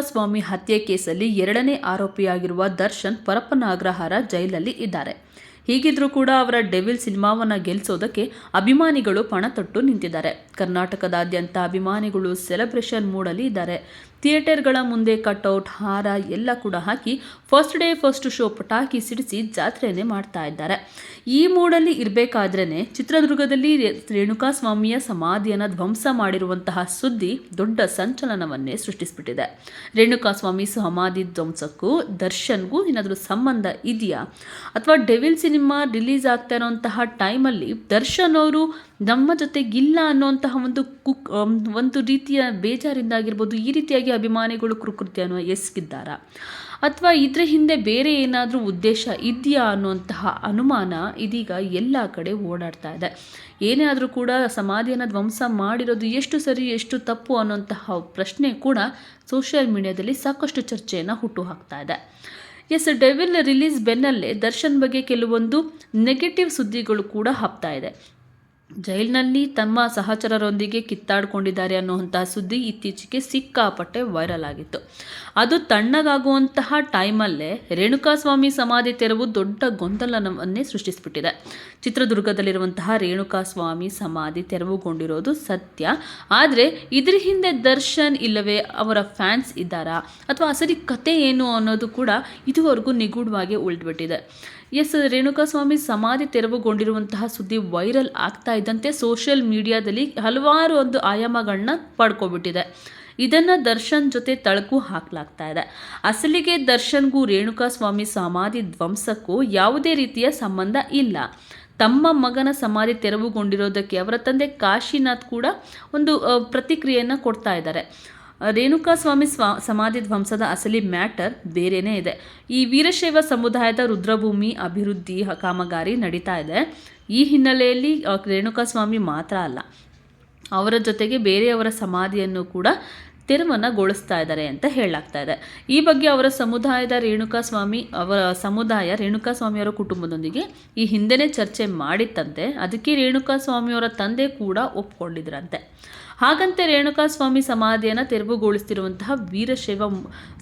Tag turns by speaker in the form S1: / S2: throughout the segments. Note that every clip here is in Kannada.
S1: ಸ್ವಾಮಿ ಹತ್ಯೆ ಕೇಸಲ್ಲಿ ಎರಡನೇ ಆರೋಪಿಯಾಗಿರುವ ದರ್ಶನ್ ಪರಪ್ಪನ ಅಗ್ರಹಾರ ಜೈಲಲ್ಲಿ ಇದ್ದಾರೆ. ಹೀಗಿದ್ರೂ ಕೂಡ ಅವರ ಡೆವಿಲ್ ಸಿನಿಮಾವನ್ನು ಗೆಲ್ಲಿಸೋದಕ್ಕೆ ಅಭಿಮಾನಿಗಳು ಪಣ ತೊಟ್ಟು ನಿಂತಿದ್ದಾರೆ. ಕರ್ನಾಟಕದಾದ್ಯಂತ ಅಭಿಮಾನಿಗಳು ಸೆಲೆಬ್ರೇಷನ್ ಮೂಡಲ್ಲಿ ಇದ್ದಾರೆ. ಥಿಯೇಟರ್ಗಳ ಮುಂದೆ ಕಟ್ಔಟ್ ಹಾರ ಎಲ್ಲ ಕೂಡ ಹಾಕಿ ಫಸ್ಟ್ ಡೇ ಫಸ್ಟ್ ಶೋ ಪಟಾಕಿ ಸಿಡಿಸಿ ಜಾತ್ರೆಯನ್ನೇ ಮಾಡ್ತಾ ಇದ್ದಾರೆ. ಈ ಮೂಡಲ್ಲಿ ಇರಬೇಕಾದ್ರೇ ಚಿತ್ರದುರ್ಗದಲ್ಲಿ ರೇಣುಕಾ ಸ್ವಾಮಿಯ ಸಮಾಧಿಯನ್ನು ಧ್ವಂಸ ಮಾಡಿರುವಂತಹ ಸುದ್ದಿ ದೊಡ್ಡ ಸಂಚಲನವನ್ನೇ ಸೃಷ್ಟಿಸಿಬಿಟ್ಟಿದೆ. ರೇಣುಕಾ ಸ್ವಾಮಿ ಸಮಾಧಿ ಧ್ವಂಸಕ್ಕೂ ದರ್ಶನ್ಗೂ ಏನಾದರೂ ಸಂಬಂಧ ಇದೆಯಾ? ಅಥವಾ ಡೆವಿಲ್ ಸಿನಿಮಾ ರಿಲೀಸ್ ಆಗ್ತಾ ಇರೋಂತಹ ಟೈಮಲ್ಲಿ ದರ್ಶನ್ ಅವರು ನಮ್ಮ ಜೊತೆಗಿಲ್ಲ ಅನ್ನೋಂತಹ ಒಂದು ಕುಕ್ ಒಂದು ರೀತಿಯ ಬೇಜಾರಿಂದಾಗಿರ್ಬೋದು ಈ ರೀತಿಯಾಗಿ ಅಭಿಮಾನಿಗಳು ಕೃಕೃತ್ಯವನ್ನು ಎಸಗಿದ್ದಾರಾ ಅಥವಾ ಇದ್ರ ಹಿಂದೆ ಬೇರೆ ಏನಾದರೂ ಉದ್ದೇಶ ಇದೆಯಾ ಅನ್ನುವಂತಹ ಅನುಮಾನ ಇದೀಗ ಎಲ್ಲ ಕಡೆ ಓಡಾಡ್ತಾ ಇದೆ. ಏನೇ ಆದರೂ ಕೂಡ ಸಮಾಧಿಯನ್ನು ಧ್ವಂಸ ಮಾಡಿರೋದು ಎಷ್ಟು ಸರಿ, ಎಷ್ಟು ತಪ್ಪು ಅನ್ನೋಂತಹ ಪ್ರಶ್ನೆ ಕೂಡ ಸೋಷಿಯಲ್ ಮೀಡಿಯಾದಲ್ಲಿ ಸಾಕಷ್ಟು ಚರ್ಚೆಯನ್ನು ಹುಟ್ಟು ಹಾಕ್ತಾ ಇದೆ. ಎಸ್ ಡೆವಿಲ್ ರಿಲೀಸ್ ಬೆನ್ನಲ್ಲೇ ದರ್ಶನ್ ಬಗ್ಗೆ ಕೆಲವೊಂದು ನೆಗೆಟಿವ್ ಸುದ್ದಿಗಳು ಕೂಡ ಹಬ್ತಾ ಇದೆ. ಜೈಲಿನಲ್ಲಿ ತಮ್ಮ ಸಹಚರರೊಂದಿಗೆ ಕಿತ್ತಾಡಿಕೊಂಡಿದ್ದಾರೆ ಅನ್ನುವಂತಹ ಸುದ್ದಿ ಇತ್ತೀಚೆಗೆ ಸಿಕ್ಕಾಪಟ್ಟೆ ವೈರಲ್ ಆಗಿತ್ತು. ಅದು ತಣ್ಣಗಾಗುವಂತಹ ಟೈಮಲ್ಲೇ ರೇಣುಕಾಸ್ವಾಮಿ ಸಮಾಧಿ ತೆರವು ದೊಡ್ಡ ಗೊಂದಲವನ್ನೇ ಸೃಷ್ಟಿಸಿಬಿಟ್ಟಿದೆ. ಚಿತ್ರದುರ್ಗದಲ್ಲಿರುವಂತಹ ರೇಣುಕಾಸ್ವಾಮಿ ಸಮಾಧಿ ತೆರವುಗೊಂಡಿರೋದು ಸತ್ಯ. ಆದರೆ ಇದ್ರ ಹಿಂದೆ ದರ್ಶನ್ ಇಲ್ಲವೇ ಅವರ ಫ್ಯಾನ್ಸ್ ಇದ್ದಾರಾ? ಅಥವಾ ಅಸಲಿ ಕತೆ ಏನು ಅನ್ನೋದು ಕೂಡ ಇದುವರೆಗೂ ನಿಗೂಢವಾಗಿ ಉಳಿದ್ಬಿಟ್ಟಿದೆ. ಎಸ್ ರೇಣುಕಾಸ್ವಾಮಿ ಸಮಾಧಿ ತೆರವುಗೊಂಡಿರುವಂತಹ ಸುದ್ದಿ ವೈರಲ್ ಆಗ್ತಾ ಇದ್ದಂತೆ ಸೋಷಿಯಲ್ ಮೀಡಿಯಾದಲ್ಲಿ ಹಲವಾರು ಒಂದು ಆಯಾಮಗಳನ್ನ ಪಡ್ಕೊಬಿಟ್ಟಿದೆ. ಇದನ್ನು ದರ್ಶನ್ ಜೊತೆ ತಳಕು ಹಾಕಲಾಗ್ತಾ ಇದೆ. ಅಸಲಿಗೆ ದರ್ಶನ್ಗೂ ರೇಣುಕಾಸ್ವಾಮಿ ಸಮಾಧಿ ಧ್ವಂಸಕ್ಕೂ ಯಾವುದೇ ರೀತಿಯ ಸಂಬಂಧ ಇಲ್ಲ. ತಮ್ಮ ಮಗನ ಸಮಾಧಿ ತೆರವುಗೊಂಡಿರೋದಕ್ಕೆ ಅವರ ತಂದೆ ಕಾಶಿನಾಥ್ ಕೂಡ ಒಂದು ಪ್ರತಿಕ್ರಿಯೆಯನ್ನು ಕೊಡ್ತಾ ಇದ್ದಾರೆ. ರೇಣುಕಾಸ್ವಾಮಿ ಸ್ವಾ ಸಮಾಧಿ ಧ್ವಂಸದ ಅಸಲಿ ಮ್ಯಾಟರ್ ಬೇರೆಯೇ ಇದೆ. ಈ ವೀರಶೈವ ಸಮುದಾಯದ ರುದ್ರಭೂಮಿ ಅಭಿವೃದ್ಧಿ ಕಾಮಗಾರಿ ನಡೀತಾ ಇದೆ. ಈ ಹಿನ್ನೆಲೆಯಲ್ಲಿ ರೇಣುಕಾ ಸ್ವಾಮಿ ಮಾತ್ರ ಅಲ್ಲ, ಅವರ ಜೊತೆಗೆ ಬೇರೆಯವರ ಸಮಾಧಿಯನ್ನು ಕೂಡ ತೆರವನ್ನು ಗೊಳಿಸ್ತಾ ಇದ್ದಾರೆ ಅಂತ ಹೇಳಲಾಗ್ತಾ ಇದೆ. ಈ ಬಗ್ಗೆ ಅವರ ಸಮುದಾಯದ ರೇಣುಕಾ ಸ್ವಾಮಿ, ಅವರ ಸಮುದಾಯ ರೇಣುಕಾ ರೇಣುಕಾಸ್ವಾಮಿಯವರ ಕುಟುಂಬದೊಂದಿಗೆ ಈ ಹಿಂದೆನೇ ಚರ್ಚೆ ಮಾಡಿತ್ತಂತೆ. ಅದಕ್ಕೆ ರೇಣುಕಾಸ್ವಾಮಿಯವರ ತಂದೆ ಕೂಡ ಒಪ್ಕೊಂಡಿದ್ರಂತೆ. ಹಾಗಂತೆ ರೇಣುಕಾಸ್ವಾಮಿ ಸಮಾಧಿಯನ್ನು ತೆರವುಗೊಳಿಸ್ತಿರುವಂತಹ ವೀರಶೈವ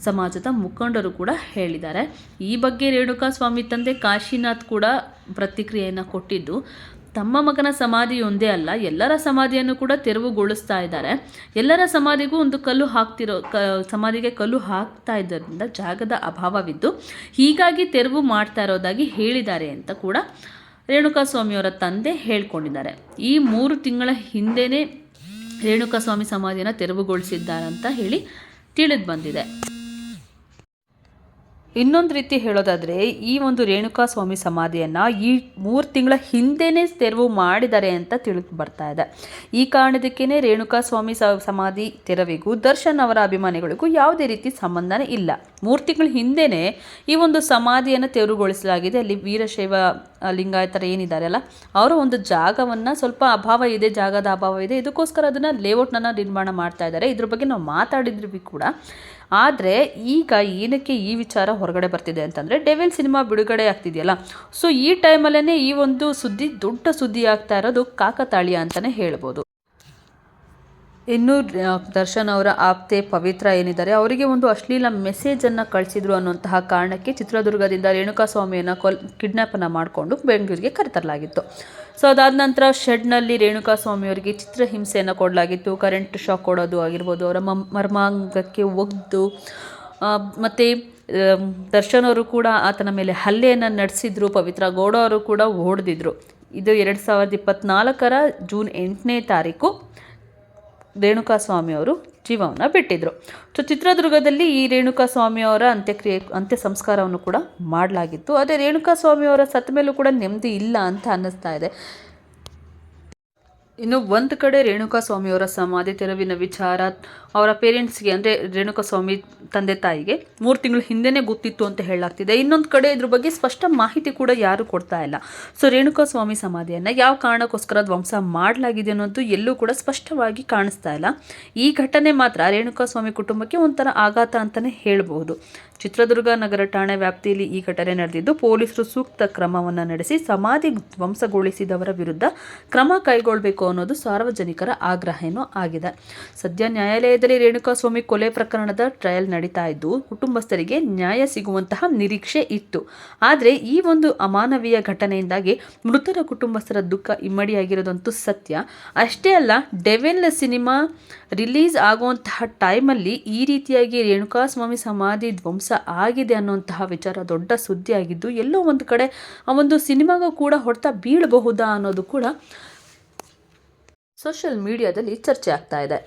S1: ಸಮಾಜದ ಮುಖಂಡರು ಕೂಡ ಹೇಳಿದ್ದಾರೆ. ಈ ಬಗ್ಗೆ ರೇಣುಕಾಸ್ವಾಮಿ ತಂದೆ ಕಾಶಿನಾಥ್ ಕೂಡ ಪ್ರತಿಕ್ರಿಯೆಯನ್ನು ಕೊಟ್ಟಿದ್ದು, ತಮ್ಮ ಮಗನ ಸಮಾಧಿ ಒಂದೇ ಅಲ್ಲ, ಎಲ್ಲರ ಸಮಾಧಿಯನ್ನು ಕೂಡ ತೆರವುಗೊಳಿಸ್ತಾ ಇದ್ದಾರೆ. ಎಲ್ಲರ ಸಮಾಧಿಗೂ ಒಂದು ಕಲ್ಲು ಹಾಕ್ತಿರೋ, ಕ, ಸಮಾಧಿಗೆ ಕಲ್ಲು ಹಾಕ್ತಾ ಇದ್ದರಿಂದ ಜಾಗದ ಅಭಾವವಿದ್ದು, ಹೀಗಾಗಿ ತೆರವು ಮಾಡ್ತಾ ಇರೋದಾಗಿ ಹೇಳಿದ್ದಾರೆ ಅಂತ ಕೂಡ ರೇಣುಕಾ ಸ್ವಾಮಿಯವರ ತಂದೆ ಹೇಳ್ಕೊಂಡಿದ್ದಾರೆ. ಈ ಮೂರು ತಿಂಗಳ ಹಿಂದೆನೇ ರೇಣುಕಾಸ್ವಾಮಿ ಸಮಾಧಿಯನ್ನು ತೆರವುಗೊಳಿಸಿದ್ದಾರಂತ ಹೇಳಿ ತಿಳಿದು ಬಂದಿದೆ. ಇನ್ನೊಂದು ರೀತಿ ಹೇಳೋದಾದರೆ, ಈ ಒಂದು ರೇಣುಕಾ ಸ್ವಾಮಿ ಸಮಾಧಿಯನ್ನು ಈ ಮೂರು ತಿಂಗಳ ಹಿಂದೆನೇ ತೆರವು ಮಾಡಿದ್ದಾರೆ ಅಂತ ತಿಳಿದು ಬರ್ತಾ ಇದೆ. ಈ ಕಾರಣದಕ್ಕೇ ರೇಣುಕಾ ಸ್ವಾಮಿ ಸಮಾಧಿ ತೆರವಿಗೂ ದರ್ಶನ್ ಅವರ ಅಭಿಮಾನಿಗಳಿಗೂ ಯಾವುದೇ ರೀತಿ ಸಂಬಂಧನೇ ಇಲ್ಲ. ಮೂರು ತಿಂಗಳ ಹಿಂದೆಯೇ ಈ ಒಂದು ಸಮಾಧಿಯನ್ನು ತೆರವುಗೊಳಿಸಲಾಗಿದೆ. ಅಲ್ಲಿ ವೀರಶೈವ ಲಿಂಗಾಯತರ ಏನಿದ್ದಾರೆ ಅಲ್ಲ, ಅವರ ಒಂದು ಜಾಗವನ್ನು ಸ್ವಲ್ಪ ಅಭಾವ ಇದೆ, ಜಾಗದ ಅಭಾವ ಇದೆ. ಇದಕ್ಕೋಸ್ಕರ ಅದನ್ನು ಲೇಔಟ್ನನ್ನು ನಿರ್ಮಾಣ ಮಾಡ್ತಾ ಇದ್ದಾರೆ. ಇದ್ರ ಬಗ್ಗೆ ನಾವು ಮಾತಾಡಿದ್ರೂ ಕೂಡ ಆದರೆ ಈಗ ಏನಕ್ಕೆ ಈ ವಿಚಾರ ಹೊರಗಡೆ ಬರ್ತಿದೆ ಅಂತಂದರೆ ಡೆವಿಲ್ ಸಿನಿಮಾ ಬಿಡುಗಡೆ ಆಗ್ತಿದೆಯಲ್ಲ. ಸೊ ಈ ಟೈಮಲ್ಲೇ ಈ ಒಂದು ಸುದ್ದಿ ದೊಡ್ಡ ಸುದ್ದಿ ಆಗ್ತಾ ಇರೋದು ಕಾಕತಾಳೀಯ ಅಂತಲೇ ಹೇಳ್ಬೋದು. ಇನ್ನು ದರ್ಶನ್ ಅವರ ಆಪ್ತೆ ಪವಿತ್ರ ಏನಿದ್ದಾರೆ, ಅವರಿಗೆ ಒಂದು ಅಶ್ಲೀಲ ಮೆಸೇಜನ್ನು ಕಳಿಸಿದ್ರು ಅನ್ನುವಂತಹ ಕಾರಣಕ್ಕೆ ಚಿತ್ರದುರ್ಗದಿಂದ ರೇಣುಕಾಸ್ವಾಮಿಯನ್ನು ಕೊಲ್ ಕಿಡ್ನಾಪನ್ನು ಮಾಡಿಕೊಂಡು ಬೆಂಗಳೂರಿಗೆ ಕರೆತರಲಾಗಿತ್ತು. ಸೊ ಅದಾದ ನಂತರ ಶೆಡ್ನಲ್ಲಿ ಚಿತ್ರ ಹಿಂಸೆಯನ್ನು ಕೊಡಲಾಗಿತ್ತು. ಕರೆಂಟ್ ಶಾಕ್ ಕೊಡೋದು ಆಗಿರ್ಬೋದು, ಅವರ ಮರ್ಮಾಂಗಕ್ಕೆ ಒಗ್ದು ಮತ್ತು ದರ್ಶನ್ ಅವರು ಕೂಡ ಆತನ ಮೇಲೆ ಹಲ್ಲೆಯನ್ನು ನಡೆಸಿದ್ರು. ಪವಿತ್ರ ಗೌಡ ಅವರು ಕೂಡ ಓಡ್ದಿದ್ರು. ಇದು ಎರಡು ಸಾವಿರದ ಇಪ್ಪತ್ತ್ನಾಲ್ಕರ ಜೂನ್ ಎಂಟನೇ ತಾರೀಕು. ರೇಣುಕಾಸ್ವಾಮಿ ಅವರು ಜೀವವನ್ನು ಬಿಟ್ಟಿದ್ದರು ಸೊ, ಚಿತ್ರದುರ್ಗದಲ್ಲಿ ಈ ರೇಣುಕಾಸ್ವಾಮಿಯವರ ಅಂತ್ಯಕ್ರಿಯೆ ಅಂತ್ಯ ಸಂಸ್ಕಾರವನ್ನು ಕೂಡ ಮಾಡಲಾಗಿತ್ತು. ಅದೇ ರೇಣುಕಾಸ್ವಾಮಿಯವರ ಸತ್ತ ಮೇಲೂ ಕೂಡ ನೆಮ್ಮದಿ ಇಲ್ಲ ಅಂತ ಅನ್ನಿಸ್ತಾ ಇದೆ. ಇನ್ನು ಒಂದು ಕಡೆ ರೇಣುಕಾ ಸ್ವಾಮಿಯವರ ಸಮಾಧಿ ತೆರವಿನ ವಿಚಾರ ಅವರ ಪೇರೆಂಟ್ಸ್ಗೆ, ಅಂದರೆ ರೇಣುಕಾ ಸ್ವಾಮಿ ತಂದೆ ತಾಯಿಗೆ ಮೂರು ತಿಂಗಳು ಹಿಂದೆನೇ ಗೊತ್ತಿತ್ತು ಅಂತ ಹೇಳಲಾಗ್ತಿದೆ. ಇನ್ನೊಂದು ಕಡೆ ಇದ್ರ ಬಗ್ಗೆ ಸ್ಪಷ್ಟ ಮಾಹಿತಿ ಕೂಡ ಯಾರು ಕೊಡ್ತಾ ಇಲ್ಲ. ಸೊ ರೇಣುಕಾ ಸ್ವಾಮಿ ಸಮಾಧಿಯನ್ನು ಯಾವ ಕಾರಣಕ್ಕೋಸ್ಕರ ಧ್ವಂಸ ಮಾಡಲಾಗಿದೆ ಅನ್ನೋದು ಎಲ್ಲೂ ಕೂಡ ಸ್ಪಷ್ಟವಾಗಿ ಕಾಣಿಸ್ತಾ ಇಲ್ಲ. ಈ ಘಟನೆ ಮಾತ್ರ ರೇಣುಕಾ ಸ್ವಾಮಿ ಕುಟುಂಬಕ್ಕೆ ಒಂಥರ ಆಘಾತ ಅಂತಲೇ ಹೇಳಬಹುದು. ಚಿತ್ರದುರ್ಗ ನಗರ ಠಾಣೆ ವ್ಯಾಪ್ತಿಯಲ್ಲಿ ಈ ಘಟನೆ ನಡೆದಿದ್ದು, ಪೊಲೀಸರು ಸೂಕ್ತ ಕ್ರಮವನ್ನು ನಡೆಸಿ ಸಮಾಧಿ ಧ್ವಂಸಗೊಳಿಸಿದವರ ವಿರುದ್ಧ ಕ್ರಮ ಕೈಗೊಳ್ಳಬೇಕು ಅನ್ನೋದು ಸಾರ್ವಜನಿಕರ ಆಗ್ರಹ ಆಗಿದೆ. ಸದ್ಯ ನ್ಯಾಯಾಲಯದಲ್ಲಿ ರೇಣುಕಾಸ್ವಾಮಿ ಕೊಲೆ ಪ್ರಕರಣದ ಟ್ರಯಲ್ ನಡೀತಾ ಇದ್ದು, ಕುಟುಂಬಸ್ಥರಿಗೆ ನ್ಯಾಯ ಸಿಗುವಂತಹ ನಿರೀಕ್ಷೆ ಇತ್ತು. ಆದರೆ ಈ ಒಂದು ಅಮಾನವೀಯ ಘಟನೆಯಿಂದಾಗಿ ಮೃತರ ಕುಟುಂಬಸ್ಥರ ದುಃಖ ಇಮ್ಮಡಿಯಾಗಿರೋದಂತೂ ಸತ್ಯ. ಅಷ್ಟೇ ಅಲ್ಲ, ಡೆವೆಲ್ ಸಿನಿಮಾ ರಿಲೀಸ್ ಆಗುವಂತಹ ಟೈಮಲ್ಲಿ ಈ ರೀತಿಯಾಗಿ ರೇಣುಕಾಸ್ವಾಮಿ ಸಮಾಧಿ ಧ್ವಂಸ ಆಗಿದೆ ಅನ್ನುವಂತಹ ವಿಚಾರ, ದೊಡ್ಡ ಸುದ್ದಿ ಆಗಿದ್ದು ಎಲ್ಲೋ ಒಂದು ಕಡೆ ಆ ಒಂದು ಸಿನಿಮಾಗೂ ಕೂಡ ಹೊಡೆತ ಬೀಳಬಹುದಾ ಅನ್ನೋದು ಕೂಡ ಸೋಷಿಯಲ್ ಮೀಡಿಯಾದಲ್ಲಿ ಚರ್ಚೆ ಆಗ್ತಾ ಇದೆ.